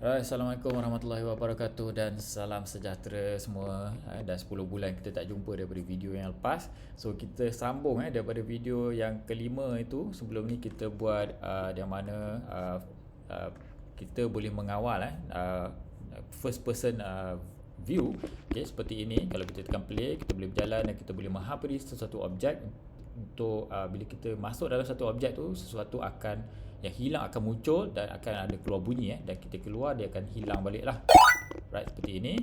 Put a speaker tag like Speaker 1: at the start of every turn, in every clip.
Speaker 1: Alright, Assalamualaikum warahmatullahi wabarakatuh dan salam sejahtera semua. Eh, Dah 10 bulan kita tak jumpa daripada video yang lepas. So kita sambung eh, daripada video yang kelima itu. Sebelum ni kita buat uh, yang mana uh, uh, kita boleh mengawal eh, uh, first person uh, view. Okay, Seperti ini, kalau kita tekan play kita boleh berjalan dan kita boleh menghampiri sesuatu objek Untuk uh, bila kita masuk dalam satu objek tu Sesuatu akan yang hilang akan muncul dan akan ada keluar bunyi eh. Dan kita keluar dia akan hilang balik lah. Right seperti ini.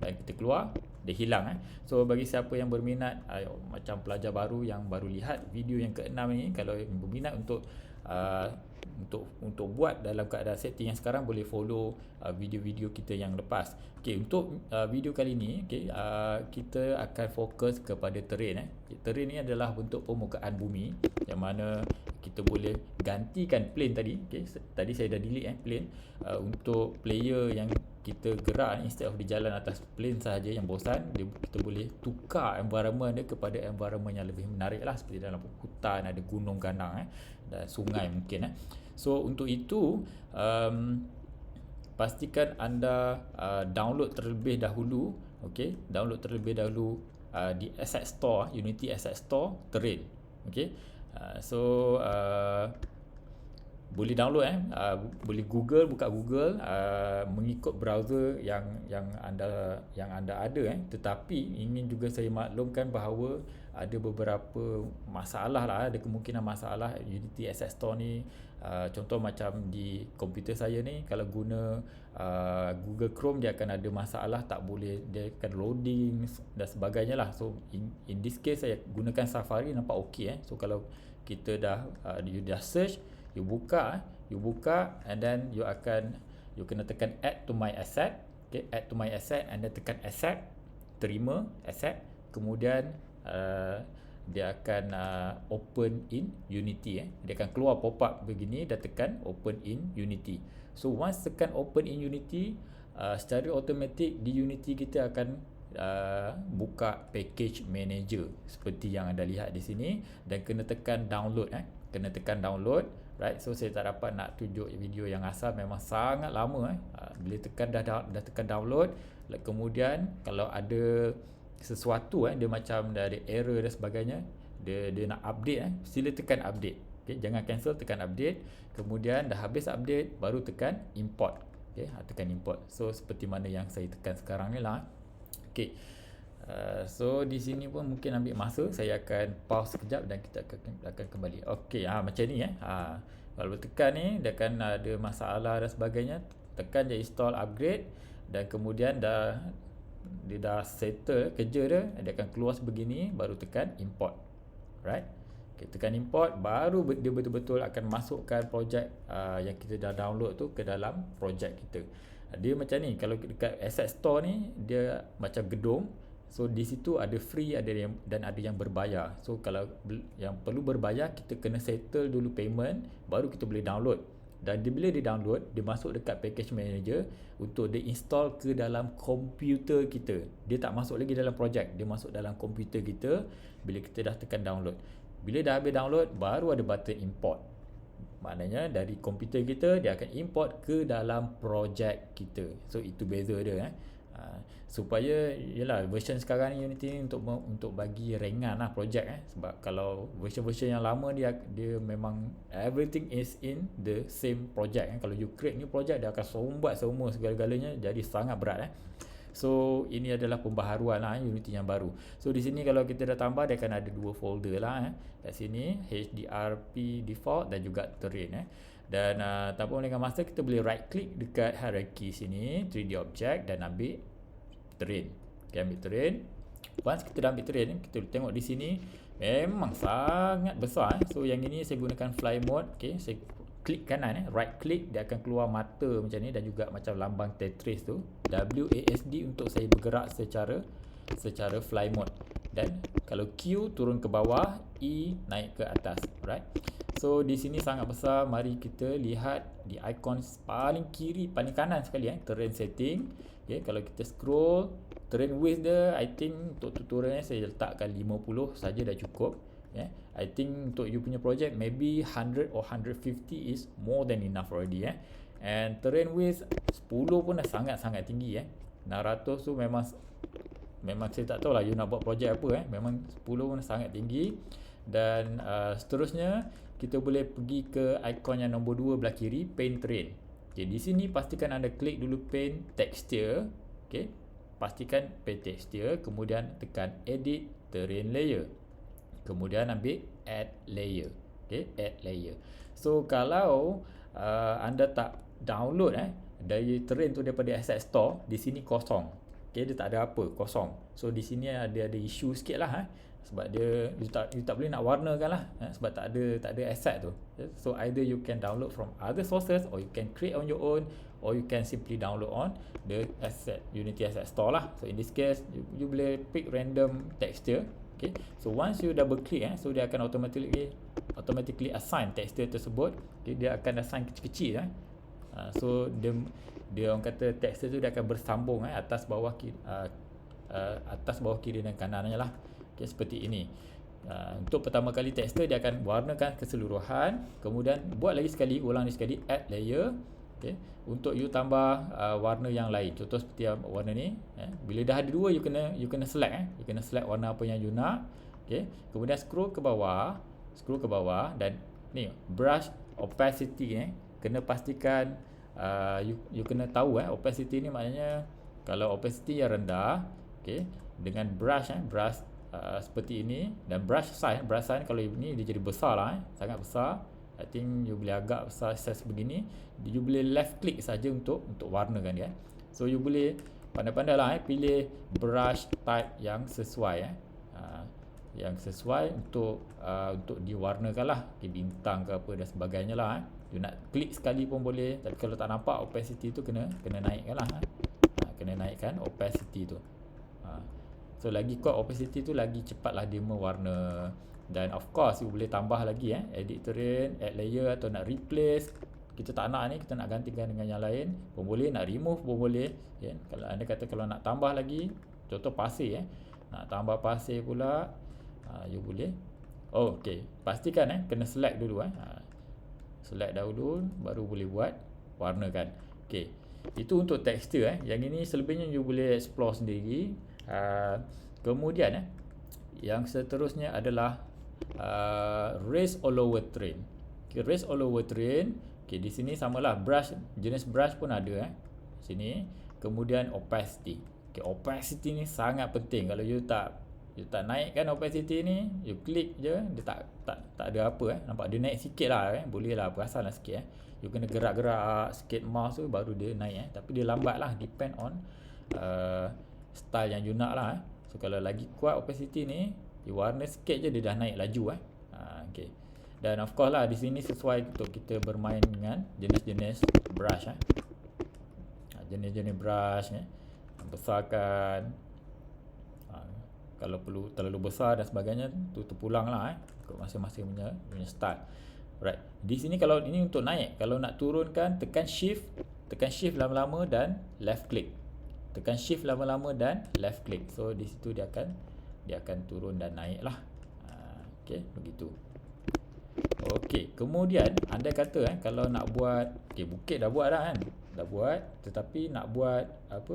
Speaker 1: Dan kita keluar dia hilang eh. So bagi siapa yang berminat uh, macam pelajar baru yang baru lihat video yang keenam ini kalau berminat untuk uh, untuk untuk buat dalam keadaan setting yang sekarang boleh follow uh, video-video kita yang lepas. Okey, untuk uh, video kali ini, okey, uh, kita akan fokus kepada terrain eh. Terrain ni adalah bentuk permukaan bumi yang mana kita boleh gantikan plane tadi. Okey, tadi saya dah delete eh plane uh, untuk player yang kita gerak instead of di jalan atas plane sahaja yang bosan dia, kita boleh tukar environment dia kepada environment yang lebih menarik lah. Seperti dalam hutan ada gunung ganang eh dan sungai mungkin eh. So untuk itu um, pastikan anda uh, download terlebih dahulu okey download terlebih dahulu uh, di asset store unity asset store terrain okey uh, so uh, boleh download eh. Uh, boleh Google buka Google uh, mengikut browser yang yang anda yang anda ada eh. Tetapi ingin juga saya maklumkan bahawa ada beberapa masalah lah ada kemungkinan masalah Unity Asset Store ni. Uh, contoh macam di komputer saya ni kalau guna uh, Google Chrome dia akan ada masalah tak boleh dia akan loading dan sebagainya lah. So in, in this case saya gunakan Safari nampak okey eh. So kalau kita dah uh, you dah search you buka you buka and then you akan you kena tekan add to my asset. Okay add to my asset and then tekan asset terima asset. Kemudian uh, dia akan uh, open in unity eh. Dia akan keluar pop up begini dan tekan open in unity. So once tekan open in unity uh, secara automatik di unity kita akan uh, buka package manager. Seperti yang anda lihat di sini. Dan kena tekan download eh. Kena tekan download right? So saya tak dapat nak tunjuk video yang asal. Memang sangat lama eh. Uh, bila tekan dah dah, tekan download kemudian kalau ada sesuatu eh dia macam dah ada error dan sebagainya dia dia nak update eh sila tekan update. Okey jangan cancel tekan update. Kemudian dah habis update baru tekan import. Okey ha, tekan import. So seperti mana yang saya tekan sekarang ni lah okey Uh, so di sini pun mungkin ambil masa saya akan pause sekejap dan kita akan, kembali. Okey ha macam ni eh. Ha kalau tekan ni dia akan ada masalah dan sebagainya. Tekan je install upgrade dan kemudian dah dia dah settle kerja dia dia akan keluar sebegini baru tekan import. Right okay, tekan import baru dia betul-betul akan masukkan projek uh, yang kita dah download tu ke dalam projek kita. Dia macam ni kalau dekat asset store ni dia macam gedung So di situ ada free ada yang dan ada yang berbayar. So kalau yang perlu berbayar kita kena settle dulu payment baru kita boleh download. Dan dia bila dia download dia masuk dekat package manager untuk dia install ke dalam komputer kita. Dia tak masuk lagi dalam projek, dia masuk dalam komputer kita bila kita dah tekan download. Bila dah habis download baru ada button import. Maknanya dari komputer kita dia akan import ke dalam projek kita. So itu beza dia eh. Ha, supaya yalah version sekarang ni Unity ni untuk untuk bagi ringan lah projek eh. Sebab kalau version-version yang lama dia dia memang everything is in the same project eh. Kalau you create new project dia akan sombat semua segala-galanya jadi sangat berat eh. So ini adalah pembaharuan lah eh, Unity yang baru. So di sini kalau kita dah tambah dia akan ada dua folder lah eh. Kat sini HDRP default dan juga terrain eh. Dan uh, tanpa dengan master kita boleh right click dekat hierarchy sini 3D object dan ambil terrain. Okay, ambil terrain. Once kita dah ambil terrain, kita tengok di sini memang sangat besar. Eh. So yang ini saya gunakan fly mode. Okay, saya klik kanan, eh. right click dia akan keluar mata macam ni dan juga macam lambang Tetris tu. WASD untuk saya bergerak secara secara fly mode. Dan kalau Q turun ke bawah, E naik ke atas. Right? So di sini sangat besar. Mari kita lihat di icon paling kiri, paling kanan sekali eh, terrain setting. Okay, kalau kita scroll terrain width dia I think untuk tutorial ni saya letakkan 50 saja dah cukup yeah. I think untuk you punya project maybe 100 or 150 is more than enough already eh. and terrain width 10 pun dah sangat-sangat tinggi eh 600 tu memang memang saya tak tahu lah you nak buat projek apa eh memang 10 pun sangat tinggi dan uh, seterusnya kita boleh pergi ke ikon yang nombor 2 belah kiri paint terrain okay, di sini pastikan anda klik dulu paint texture. Okay. pastikan paint texture kemudian tekan edit terrain layer. Kemudian ambil add layer. Okay, add layer. So kalau uh, anda tak download eh dari terrain tu daripada asset store di sini kosong okey dia tak ada apa kosong. So di sini ada ada isu sikit lah eh. Sebab dia you tak you tak boleh nak warnakan lah eh? sebab tak ada tak ada asset tu. So either you can download from other sources or you can create on your own or you can simply download on the asset unity asset store lah. So in this case you, you boleh pick random texture okay? So once you double click eh so dia akan automatically automatically assign texture tersebut. Okay, dia akan assign kecil-kecil eh. Uh, so dia dia orang kata tekstur tu dia akan bersambung eh atas bawah kiri uh, uh, atas bawah kiri dan kanannya lah. Okay, seperti ini. Uh, untuk pertama kali tekstur dia akan warnakan keseluruhan, kemudian buat lagi sekali, ulang lagi sekali add layer. Okay. Untuk you tambah uh, warna yang lain. Contoh seperti warna ni, eh. bila dah ada dua you kena you kena select eh. You kena select warna apa yang you nak. Okay. Kemudian scroll ke bawah, scroll ke bawah dan ni brush opacity eh kena pastikan uh, you, you kena tahu eh opacity ni maknanya kalau opacity yang rendah okey dengan brush eh brush uh, seperti ini dan brush size brush size kalau ini dia jadi besar lah eh sangat besar. I think you boleh agak besar size begini you boleh left click saja untuk untuk warnakan dia so you boleh pandai-pandai lah eh pilih brush type yang sesuai eh. Uh, yang sesuai untuk uh, untuk diwarnakan lah okay, bintang ke apa dan sebagainya lah eh you nak klik sekali pun boleh tapi kalau tak nampak opacity tu kena kena naikkan lah. Ha. kena naikkan opacity tu. Ha. so lagi kuat opacity tu lagi cepat lah dia mewarna dan of course you boleh tambah lagi eh. Edit terrain add layer atau nak replace. Kita tak nak ni kita nak gantikan dengan yang lain pun boleh nak remove pun boleh. Ya. kalau anda kata kalau nak tambah lagi contoh pasir eh. Nak tambah pasir pula ha, you boleh. Oh, ok pastikan eh kena select dulu eh. Ha, select dahulu baru boleh buat warnakan. Okey. Itu untuk tekstur eh. Yang ini selebihnya you boleh explore sendiri. Uh, kemudian eh yang seterusnya adalah uh, raise all over train. Okay, raise all over train. Okey di sini samalah brush jenis brush pun ada eh. Sini. Kemudian opacity. Okey opacity ni sangat penting. Kalau you tak you tak naikkan opacity ni you klik je dia tak tak tak ada apa eh. Nampak dia naik sikit lah eh. Boleh lah perasan lah sikit eh. You kena gerak-gerak sikit mouse tu baru dia naik eh. Tapi dia lambat lah depend on uh, style yang you nak lah eh. So kalau lagi kuat opacity ni you warna sikit je dia dah naik laju eh. Uh, okay. dan of course lah di sini sesuai untuk kita bermain dengan jenis-jenis brush eh. Jenis-jenis brush eh. Besarkan kalau perlu terlalu besar dan sebagainya tu terpulang lah eh. Ikut masing-masing punya, punya start. Right di sini kalau ini untuk naik. Kalau nak turunkan tekan shift tekan shift lama-lama dan left click. Tekan shift lama-lama dan left click. So di situ dia akan dia akan turun dan naik lah. Ha, ok begitu. Ok kemudian anda kata eh kalau nak buat ok bukit dah buat dah kan? Dah buat tetapi nak buat apa?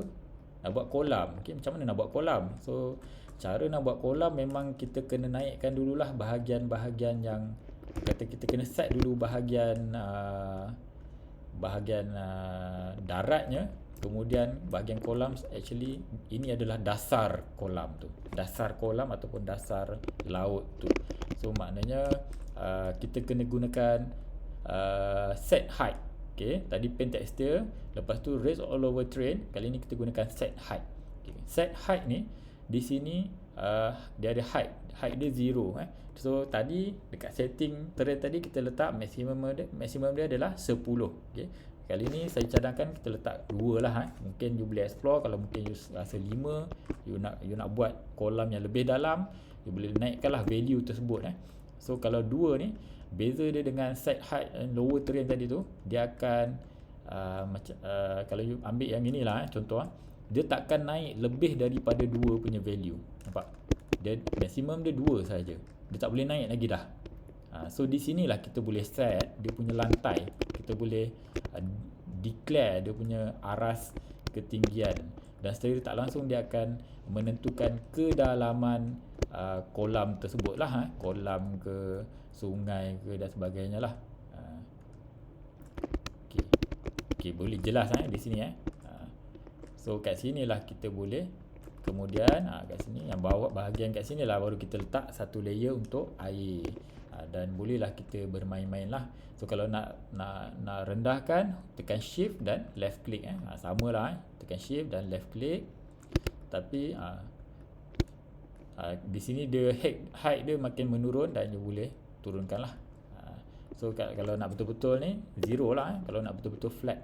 Speaker 1: Nak buat kolam. Ok macam mana nak buat kolam? So cara nak buat kolam memang kita kena naikkan dululah bahagian-bahagian yang kata kita kena set dulu bahagian uh, bahagian uh, daratnya kemudian bahagian kolam actually ini adalah dasar kolam tu dasar kolam ataupun dasar laut tu so maknanya uh, kita kena gunakan uh, set height okay. tadi paint texture lepas tu raise all over train kali ni kita gunakan set height okay. set height ni di sini uh, dia ada height. Height dia zero eh. So tadi dekat setting terrain tadi kita letak maksimum dia maksimum dia adalah 10 okey kali ni saya cadangkan kita letak 2 lah eh. Mungkin you boleh explore. Kalau mungkin you rasa 5 you nak you nak buat kolam yang lebih dalam you boleh naikkanlah value tersebut eh. So kalau 2 ni beza dia dengan set height and lower terrain tadi tu dia akan uh, macam uh, kalau you ambil yang inilah eh contoh eh dia takkan naik lebih daripada dua punya value. Nampak? Dia maksimum dia dua saja. Dia tak boleh naik lagi dah. Ha, so di sinilah kita boleh set dia punya lantai. Kita boleh uh, declare dia punya aras ketinggian. Dan secara tak langsung dia akan menentukan kedalaman uh, kolam tersebut lah ha? kolam ke sungai ke dan sebagainya lah. Uh, okay. okay, boleh jelas ha? di sini eh so kat sini lah kita boleh. Kemudian uh, kat sini yang bawah bahagian kat sini lah baru kita letak satu layer untuk air. Uh, dan bolehlah kita bermain-main lah. So kalau nak nak nak rendahkan tekan shift dan left click eh. Uh, sama lah eh. tekan shift dan left click. Tapi uh, uh, di sini dia height, height dia makin menurun dan dia boleh turunkan lah. Uh, so kalau nak betul-betul ni zero lah eh, kalau nak betul-betul flat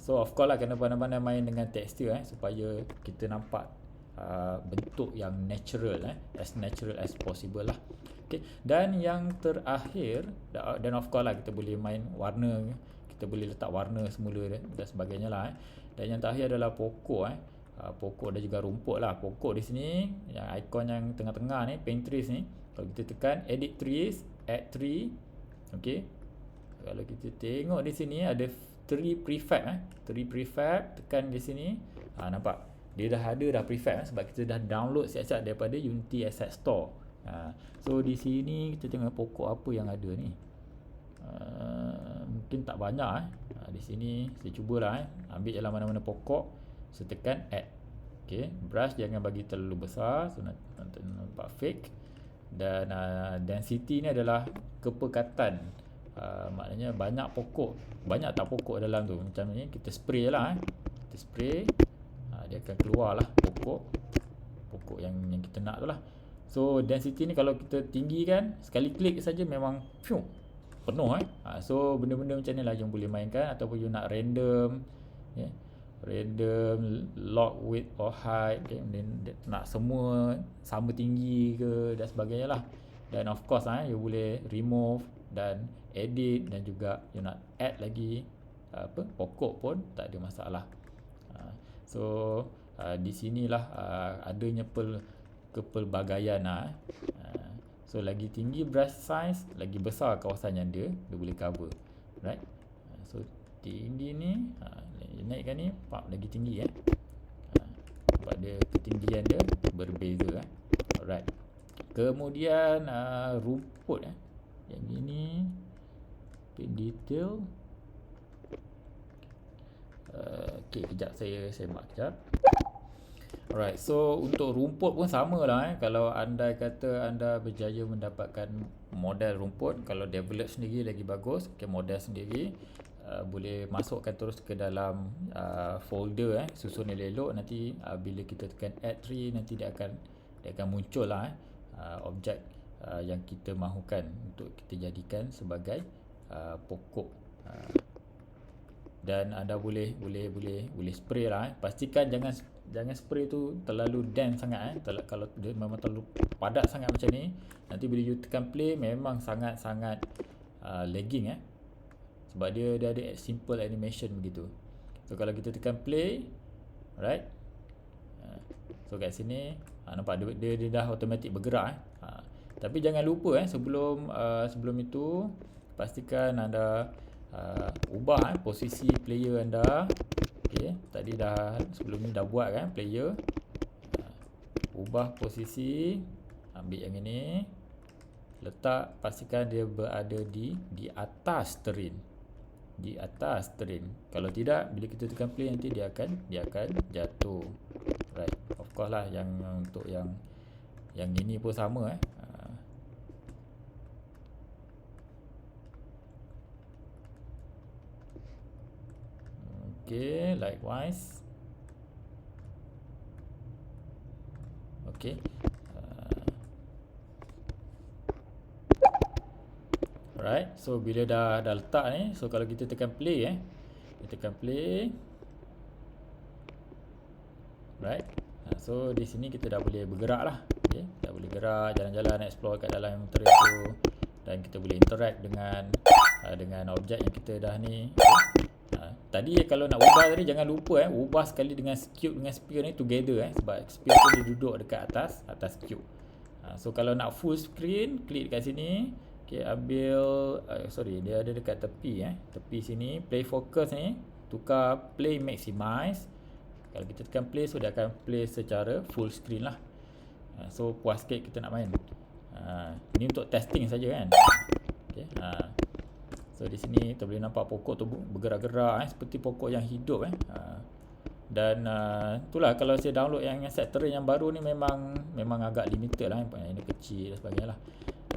Speaker 1: so of course lah kena pandai-pandai main dengan texture eh, supaya kita nampak uh, bentuk yang natural eh, as natural as possible lah. Okay. dan yang terakhir dan of course lah kita boleh main warna kita boleh letak warna semula dan sebagainya lah eh. dan yang terakhir adalah pokok eh. Uh, pokok dan juga rumput lah. Pokok di sini yang ikon yang tengah-tengah ni paint trees ni. Kalau kita tekan edit trees add tree. Okey kalau kita tengok di sini ada tree prefab eh. Tree prefab tekan di sini. Ha, nampak? Dia dah ada dah prefab eh, sebab kita dah download siap-siap daripada Unity Asset Store. Ha, so di sini kita tengok pokok apa yang ada ni. Uh, mungkin tak banyak eh. Ha, di sini saya cubalah eh. Ambil jalan mana-mana pokok. So tekan add. Okay Brush jangan bagi terlalu besar So nampak fake. Dan uh, density ni adalah Kepekatan uh, Maknanya banyak pokok Banyak tak pokok dalam tu. Macam ni kita spray lah eh. Kita spray uh, Dia akan keluar lah pokok Pokok yang, yang kita nak tu lah. So density ni kalau kita tinggi kan Sekali klik saja memang phew, Penuh eh. Uh, So benda-benda macam ni lah Yang boleh mainkan Ataupun you nak random yeah random lock width or height okay, then nak semua sama tinggi ke dan sebagainya lah dan of course ah you boleh remove dan edit dan juga you nak add lagi apa pokok pun tak ada masalah. Uh, so uh, di sinilah uh, adanya pel kepelbagaian ah. So lagi tinggi brush size lagi besar kawasan yang dia dia boleh cover right? So tinggi ni dia naikkan ni pak lagi tinggi eh. Ha, sebab dia ketinggian dia berbeza eh. Alright kemudian uh, rumput eh. Yang ini paint detail. Uh, okey kejap saya mark kejap. Alright, so untuk rumput pun sama lah eh. Kalau anda kata anda berjaya mendapatkan model rumput, kalau develop sendiri lagi bagus, okay, model sendiri, Uh, boleh masukkan terus ke dalam uh, folder eh. Susun elok nanti uh, bila kita tekan add tree nanti dia akan dia akan muncul lah eh uh, objek uh, yang kita mahukan untuk kita jadikan sebagai uh, pokok. Uh, dan anda boleh boleh boleh boleh spray lah eh. pastikan jangan jangan spray tu terlalu dense sangat eh. Terla, kalau dia memang terlalu padat sangat macam ni nanti bila you tekan play memang sangat sangat uh, lagging eh. Sebab dia dia ada simple animation begitu. So kalau kita tekan play right ha, so kat sini ha, nampak dia, dia, dia dah automatic bergerak eh. ha, tapi jangan lupa eh sebelum uh, sebelum itu pastikan anda uh, ubah eh, posisi player anda okey tadi dah sebelum ni dah buat kan player uh, ubah posisi ambil yang ini letak pastikan dia berada di di atas terrain di atas train. Kalau tidak, bila kita tekan play nanti dia akan dia akan jatuh. Course lah yang untuk yang yang ini pun sama eh. Ah. Okay, likewise. Okay. Alright, so bila dah dah letak ni, so kalau kita tekan play eh. Kita tekan play. Right. So di sini kita dah boleh bergerak lah. Okay. Dah boleh gerak, jalan-jalan, explore kat dalam terrain tu. Dan kita boleh interact dengan uh, dengan objek yang kita dah ni. Ha, tadi kalau nak ubah tadi jangan lupa eh ubah sekali dengan cube dengan sphere ni together eh sebab sphere tu dia duduk dekat atas atas cube. Ha, so kalau nak full screen klik dekat sini Okay, ambil uh, sorry dia ada dekat tepi eh tepi sini play focus ni tukar play maximize kalau kita tekan play so dia akan play secara full screen lah uh, so puas sikit kita nak main uh, ni untuk testing saja kan okay. uh, so di sini kita boleh nampak pokok tu bergerak-gerak eh, seperti pokok yang hidup eh. Uh, dan uh, itulah kalau saya download yang set terrain yang baru ni memang memang agak limited lah yang ini kecil dan sebagainya lah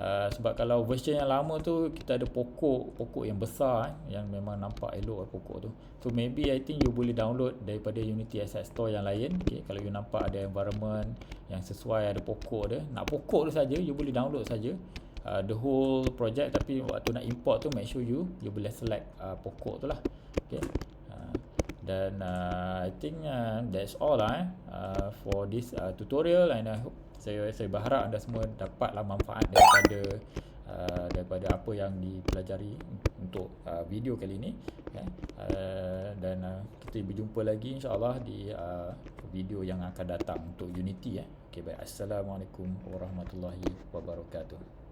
Speaker 1: uh, sebab kalau version yang lama tu kita ada pokok pokok yang besar eh, yang memang nampak elok lah pokok tu. So maybe I think you boleh download daripada Unity Asset Store yang lain okay, kalau you nampak ada environment yang sesuai ada pokok dia. Nak pokok tu saja you boleh download saja uh, the whole project. Tapi waktu nak import tu make sure you you boleh select uh, pokok tu lah okay? Dan uh, I think uh, that's all lah eh, uh, for this uh, tutorial and I hope saya saya berharap anda semua dapatlah manfaat daripada uh, daripada apa yang dipelajari untuk uh, video kali ini okay. uh, dan uh, kita berjumpa lagi insyaallah di uh, video yang akan datang untuk Unity eh. Okay, baik. Assalamualaikum warahmatullahi wabarakatuh.